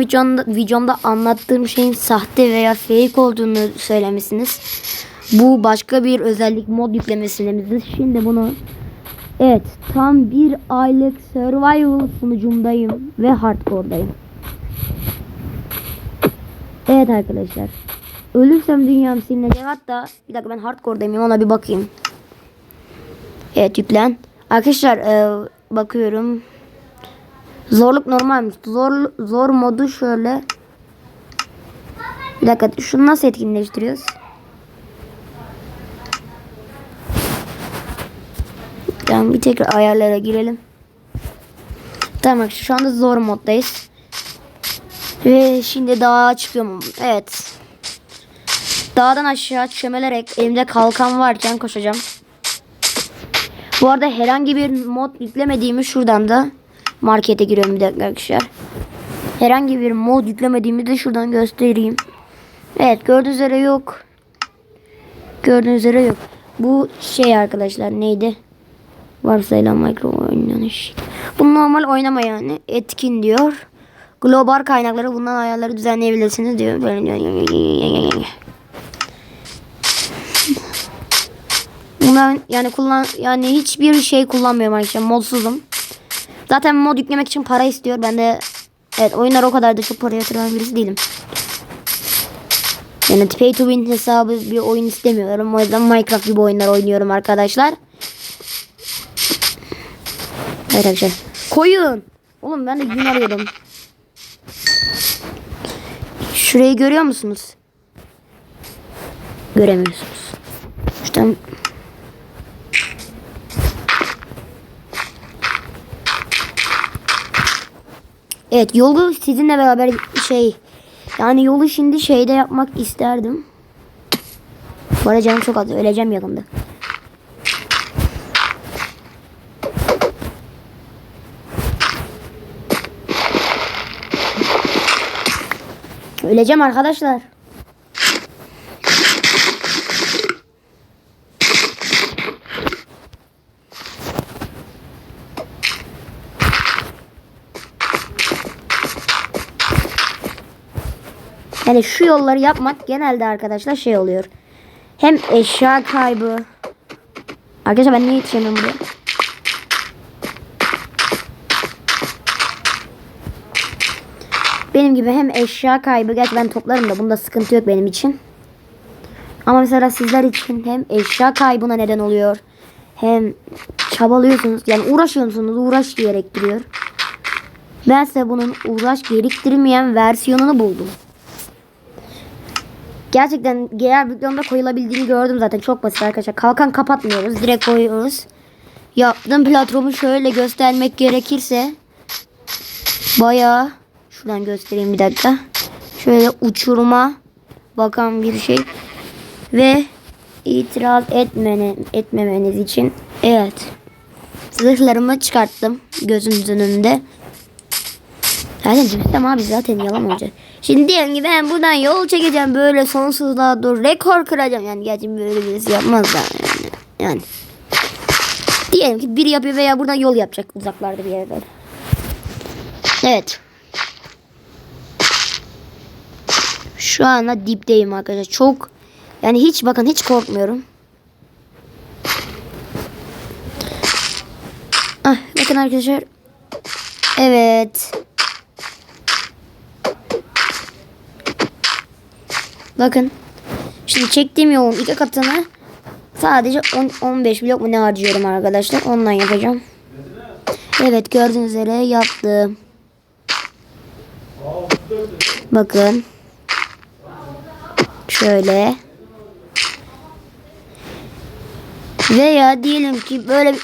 videomda, videomda anlattığım şeyin sahte veya fake olduğunu söylemişsiniz. Bu başka bir özellik mod yüklemesindemiz. Şimdi bunu Evet tam bir aylık survival sunucumdayım ve hardcore'dayım. Evet arkadaşlar. Ölürsem dünyam silinecek. Hatta bir dakika ben hardcore'dayım ona bir bakayım. Evet yüklen. Arkadaşlar e, bakıyorum. Zorluk normalmiş. Zor zor modu şöyle. Bir dakika şunu nasıl etkinleştiriyoruz? Tamam bir tekrar ayarlara girelim. Tamam şu anda zor moddayız. Ve şimdi dağa çıkıyorum. Evet. Dağdan aşağı çömelerek elimde kalkan varken koşacağım. Bu arada herhangi bir mod yüklemediğimi şuradan da markete giriyorum bir dakika arkadaşlar. Herhangi bir mod yüklemediğimi de şuradan göstereyim. Evet gördüğünüz üzere yok. Gördüğünüz üzere yok. Bu şey arkadaşlar neydi? Varsayılan mikro oynanış. Bu normal oynama yani. Etkin diyor. Global kaynakları bundan ayarları düzenleyebilirsiniz diyor. Bundan yani kullan yani hiçbir şey kullanmıyorum arkadaşlar. Modsuzum. Zaten mod yüklemek için para istiyor. Ben de evet oyunlar o kadar da çok para yatıran birisi değilim. Yani pay to win hesabı bir oyun istemiyorum. O yüzden Minecraft gibi oyunlar oynuyorum arkadaşlar. Evet arkadaşlar. Koyun. Oğlum ben de gün arıyordum. Şurayı görüyor musunuz? Göremiyorsunuz. Şuradan Evet yolu sizinle beraber şey yani yolu şimdi şeyde yapmak isterdim. Bu arada canım çok az öleceğim yakında. Öleceğim arkadaşlar. Yani şu yolları yapmak genelde arkadaşlar şey oluyor. Hem eşya kaybı. Arkadaşlar ben niye yetişemiyorum buraya? Benim gibi hem eşya kaybı. Gerçi ben toplarım da bunda sıkıntı yok benim için. Ama mesela sizler için hem eşya kaybına neden oluyor. Hem çabalıyorsunuz. Yani uğraşıyorsunuz. Uğraş gerektiriyor. Ben size bunun uğraş gerektirmeyen versiyonunu buldum. Gerçekten diğer videomda koyulabildiğini gördüm zaten. Çok basit arkadaşlar. Kalkan kapatmıyoruz. Direkt koyuyoruz. Yaptığım platformu şöyle göstermek gerekirse bayağı şuradan göstereyim bir dakika. Şöyle uçuruma bakan bir şey ve itiraz etmene, etmemeniz için evet zırhlarımı çıkarttım gözümüzün önünde. Zaten cimsem abi zaten yalan olacak. Şimdi diyelim ki ben buradan yol çekeceğim böyle sonsuzluğa doğru rekor kıracağım. Yani gerçi böyle birisi yapmaz yani. yani. Diyelim ki biri yapıyor veya buradan yol yapacak uzaklarda bir yerde. Evet. Şu anda dipteyim arkadaşlar. Çok yani hiç bakın hiç korkmuyorum. Ah, bakın arkadaşlar. Evet. Bakın. Şimdi çektiğim yolun iki katını sadece 10, 15 blok mu ne harcıyorum arkadaşlar. Ondan yapacağım. Evet gördüğünüz üzere yaptım. Bakın. Şöyle. Veya diyelim ki böyle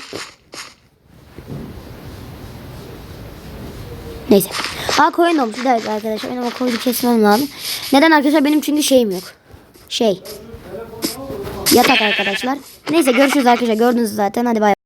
Neyse. Ha koyun olmuş. Bir dakika arkadaşlar. Benim o koyunu kesmem lazım. Neden arkadaşlar? Benim çünkü şeyim yok. Şey. Yatak arkadaşlar. Neyse görüşürüz arkadaşlar. Gördünüz zaten. Hadi bay.